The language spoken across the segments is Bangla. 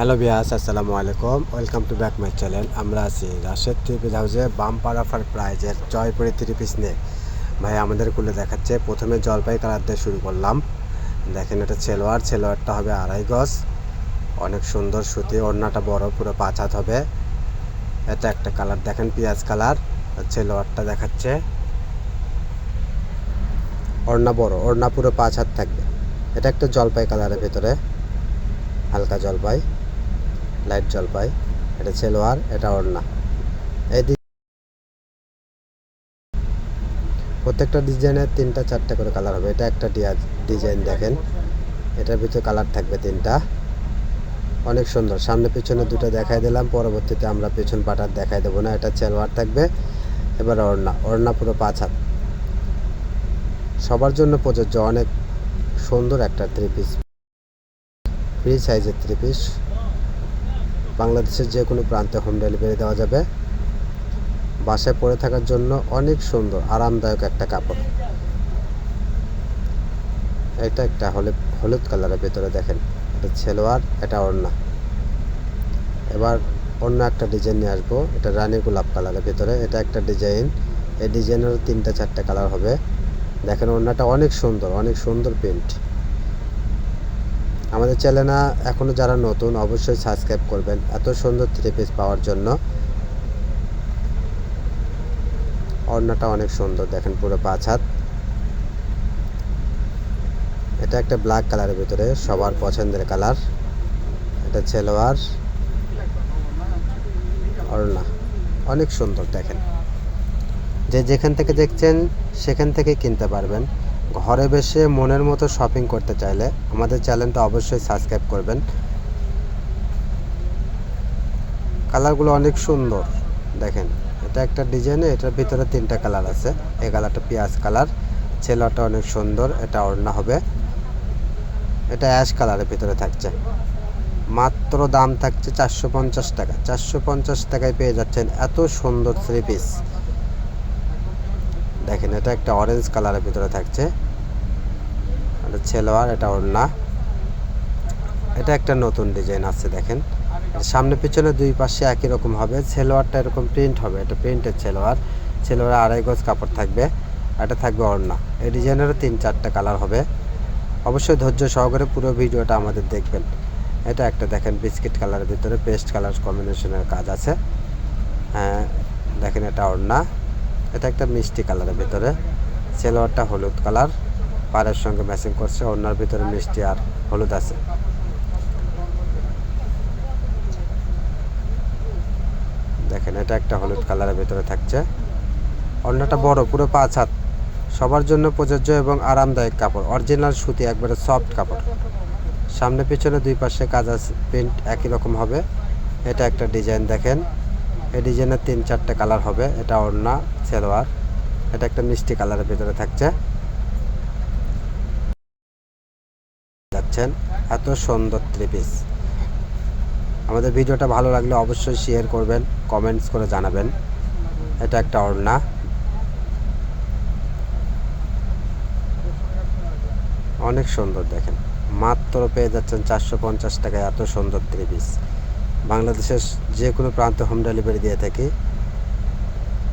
হ্যালো বিয়াস আসসালামু আলাইকুম। Welcome to back my channel আমরা আছি রাশেদ থ্রি পিস হাউসে বাম্পার অফার প্রাইজের জয়পুরি থ্রি পিস নিয়ে। ভাই, আমাদের খুলে দেখাচ্ছে, প্রথমে জলপাই কালার দিয়ে শুরু করলাম। দেখেন এটা ছেলোয়ার ছেলোয়ারটা হবে আড়াই গজ। অনেক সুন্দর সুতি, ওড়নাটা বড়, পুরো পাঁচ হাত হবে। এটা একটা কালার দেখেন পেঁয়াজ কালার ছেলোয়ারটা দেখাচ্ছে। ওড়না বড়, ওড়না পুরো পাঁচ হাত থাকবে। এটা একটা জলপাই কালারের ভেতরে, হালকা জলপাই। লাইট জলপাই এটা ছেলোয়ার, এটা ওড়না। এই প্রত্যেকটা ডিজাইনের তিনটা, চারটা করে কালার হবে। এটা একটা ডিজাইন দেখেন। এটার ভিতরে কালার থাকবে তিনটা। অনেক সুন্দর। সামনে পিছনে দুটো দেখাই দিলাম। পরবর্তীতে আমরা পিছন পাটার দেখাই দেবো না। এটা ছেলোয়ার থাকবে। এবার ওড়না। ওড়না পুরো পাঁচ হাত। সবার জন্য প্রযোজ্য অনেক সুন্দর একটা থ্রি পিস ফ্রি সাইজের থ্রি পিস বাংলাদেশের যে কোনো প্রান্তে হোম ডেলিভারি দেওয়া যাবে। বাসায় পরে থাকার জন্য অনেক সুন্দর, আরামদায়ক একটা কাপড়। এটা একটা হলুদ হলুদ কালারের ভেতরে দেখেন, এটা ছেলোয়ার এটা ওড়না। এবার অন্য একটা ডিজাইন নিয়ে আসব, এটা রানী গোলাপ কালারের ভেতরে, এটা একটা ডিজাইন। এই ডিজাইনের তিনটা চারটা কালার হবে। দেখেন ওড়নাটা অনেক সুন্দর অনেক সুন্দর প্রিন্ট। আমাদের চ্যানেলে এখনও যারা নতুন, অবশ্যই সাবস্ক্রাইব করবেন। এত সুন্দর থ্রি পিস পাওয়ার জন্য। ওড়নাটা অনেক সুন্দর, দেখেন পুরো পাঁচ হাত। এটা একটা ব্ল্যাক কালারের ভিতরে, সবার পছন্দের কালার এটা ছেলোয়ার ওড়না অনেক সুন্দর, দেখেন। যে যেখান থেকে দেখছেন, সেখান থেকে কিনতে পারবেন। ঘরে বসে মনের মতো শপিং করতে চাইলে আমাদের চ্যানেলটা অবশ্যই সাবস্ক্রাইব করবেন। কালারগুলো অনেক সুন্দর, দেখেন। এটা একটা ডিজাইনে এটার ভিতরে তিনটা কালার আছে। এই কালারটা পেঁয়াজ কালার ছেলেটা অনেক সুন্দর, এটা ওড়না হবে। এটা অ্যাশ কালারের ভিতরে থাকছে। মাত্র দাম থাকছে চারশো পঞ্চাশ টাকা। চারশো পঞ্চাশ টাকায় পেয়ে যাচ্ছেন এত সুন্দর থ্রি পিস দেখেন, এটা একটা অরেঞ্জ কালারের ভিতরে থাকছে। এটা ছেলোয়ার, এটা ওড়না। এটা একটা নতুন ডিজাইন আছে, দেখেন। সামনে পিছনে দুই পাশে একই রকম হবে। ছেলোয়ারটা এরকম প্রিন্ট হবে। এটা প্রিন্টের ছেলোয়ার। ছেলোয়ার আড়াই গজ কাপড় থাকবে। এটা থাকবে ওড়না। এই ডিজাইনেরও তিন চারটা কালার হবে। অবশ্যই ধৈর্য সহকারে পুরো ভিডিওটা আমাদের দেখবেন। এটা একটা, দেখেন বিস্কিট কালারের ভিতরে পেস্ট কালার কম্বিনেশনের কাজ আছে। হ্যাঁ দেখেন, এটা ওড়না। এটা একটা মিষ্টি কালারের ভিতরে। সেলোয়ারটা হলুদ কালার। পাড়ের সঙ্গে ম্যাচিং করছে, ওড়নার ভিতরে মিষ্টি আর হলুদ আছে। দেখেন, এটা একটা হলুদ কালারের ভিতরে থাকছে। অন্যটা বড়, পুরো পাঁচ হাত। সবার জন্য প্রযোজ্য এবং আরামদায়ক কাপড়। অরিজিনাল সুতি, একবারে সফট কাপড়। সামনে পিছনে দুই পাশে কাজ আছে, প্রিন্ট একই রকম হবে। এটা একটা ডিজাইন, দেখেন। এই ডিজাইনের তিন চারটে কালার হবে। এটা ওড়না, সেলোয়ার। এটা একটা মিষ্টি কালারের ভিতরে থাকছে। যাচ্ছেন এত সুন্দর থ্রি পিস আমাদের ভিডিওটা ভালো লাগলে অবশ্যই শেয়ার করবেন কমেন্টস করে জানাবেন। এটা একটা ওড়না। অনেক সুন্দর দেখেন। মাত্র পেয়ে যাচ্ছেন চারশো পঞ্চাশ টাকায় এত সুন্দর থ্রি পিস বাংলাদেশের যে কোনো প্রান্তে হোম ডেলিভারি দিয়ে থাকি।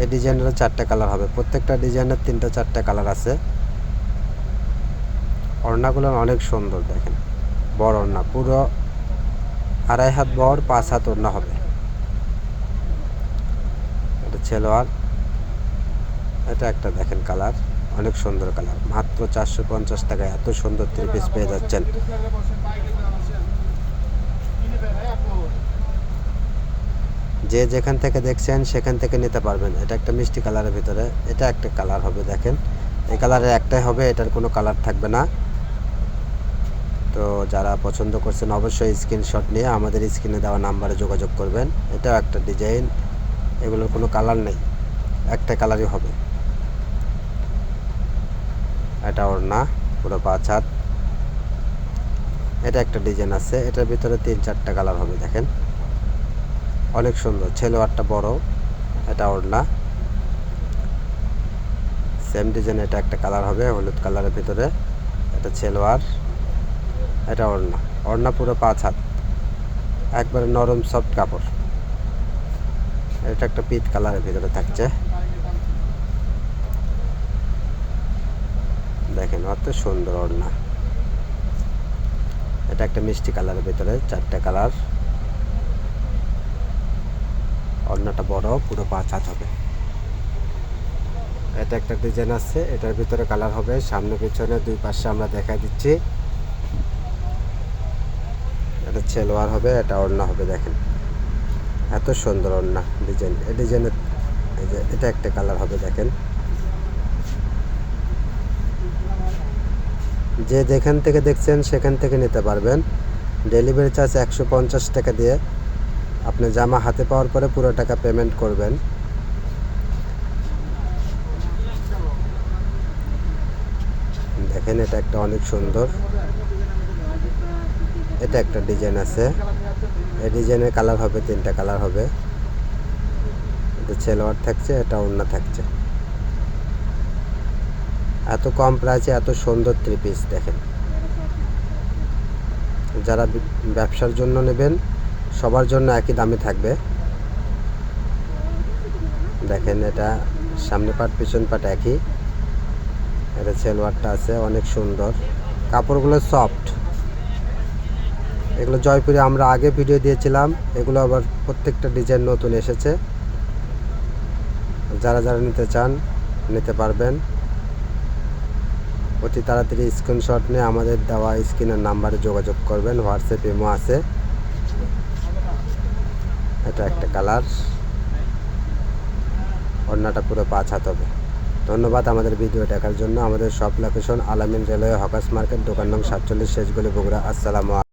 এই ডিজাইনের চারটে কালার হবে। প্রত্যেকটা ডিজাইনের তিনটা চারটে কালার আছে। ওড়নাগুলো অনেক সুন্দর দেখেন। বড় ওড়না, পুরো আড়াই হাত বড়, পাঁচ হাত ওড়না হবে। এটা ছেলোয়ার। এটা একটা দেখেন কালার, অনেক সুন্দর কালার। মাত্র চারশো পঞ্চাশ টাকায় এত সুন্দর থ্রি পিস পেয়ে যাচ্ছেন। যে যেখান থেকে দেখছেন সেখান থেকে নিতে পারবেন। এটা একটা মিষ্টি কালারের ভিতরে, এটা একটা কালার হবে দেখেন। এই কালারের একটাই হবে, এটার কোনো কালার থাকবে না। তো যারা পছন্দ করছেন অবশ্যই স্ক্রিনশট নিয়ে আমাদের স্ক্রিনে দেওয়া নাম্বারে যোগাযোগ করবেন। এটাও একটা ডিজাইন, এগুলোর কোনো কালার নেই, একটা কালারই হবে। এটা ওর না পুরো পাঁচ হাত। এটা একটা ডিজাইন আছে, এটার ভিতরে তিন চারটা কালার হবে দেখেন। অনেক সুন্দর। ছেলোয়ারটা বড় এটা ওড়না। সেম ডিজাইন এটা একটা কালার হবে, হলুদ কালারের ভিতরে। এটা ছেলোয়ার এটা ওড়না। ওড়না পুরো পাঁচ হাত। একবারে নরম সফট কাপড়। এটা একটা পিট কালারের ভিতরে থাকছে। দেখেন, অত সুন্দর ওড়না। এটা একটা মিষ্টি কালারের ভিতরে, চারটে কালার ওড়নাটা বড়, পুরো পাঁচ হাত হবে। এটা একটা ডিজাইন আছে, এটার ভিতরে কালার হবে, সামনে পিছনে দুই পাশে আমরা দেখা দিচ্ছি। এটা ছেলোয়ার হবে, এটা ওড়না হবে, দেখেন। এত সুন্দর ওড়না ডিজাইন, এই ডিজাইনের এটা একটা কালার হবে, দেখেন। যে যেখান থেকে দেখছেন সেখান থেকে নিতে পারবেন। ডেলিভারি চার্জ একশো পঞ্চাশ টাকা দিয়ে। আপনি জামা হাতে পাওয়ার পরে পুরো টাকা পেমেন্ট করবেন। দেখেন, এটা একটা অনেক সুন্দর। এটা একটা ডিজাইন আছে। এই ডিজাইনের কালার হবে, তিনটা কালার হবে। এটা ছেলোয়ার থাকছে, এটা ওড়না থাকছে। এত কম প্রাইসে এত সুন্দর থ্রি পিস দেখেন। যারা ব্যবসার জন্য নেবেন সবার জন্য একই দামে থাকবে। দেখেন এটা সামনে পাট, পিছন পাট একই। এটা সেলোয়ারটা আছে, অনেক সুন্দর। কাপড়গুলো সফট এগুলো জয়পুরে আমরা আগে ভিডিও দিয়েছিলাম, এগুলো আবার প্রত্যেকটা ডিজাইন নতুন এসেছে। যারা যারা নিতে চান, নিতে পারবেন। অতি তাড়াতাড়ি স্ক্রিনশট নিয়ে আমাদের দেওয়া স্ক্রিনের নাম্বারে যোগাযোগ করবেন হোয়াটসঅ্যাপ ইমো আছে। এটা একটা কালার। অন্যটা পুরো পাঁচ হাত হবে। ধন্যবাদ আমাদের ভিডিও দেখার জন্য। আমাদের সব লোকেশন আলামিন রেলওয়ে হকাস মার্কেট, দোকান নং সাতচল্লিশ, শেষ শেষগুলি বগুড়া। আসসালামু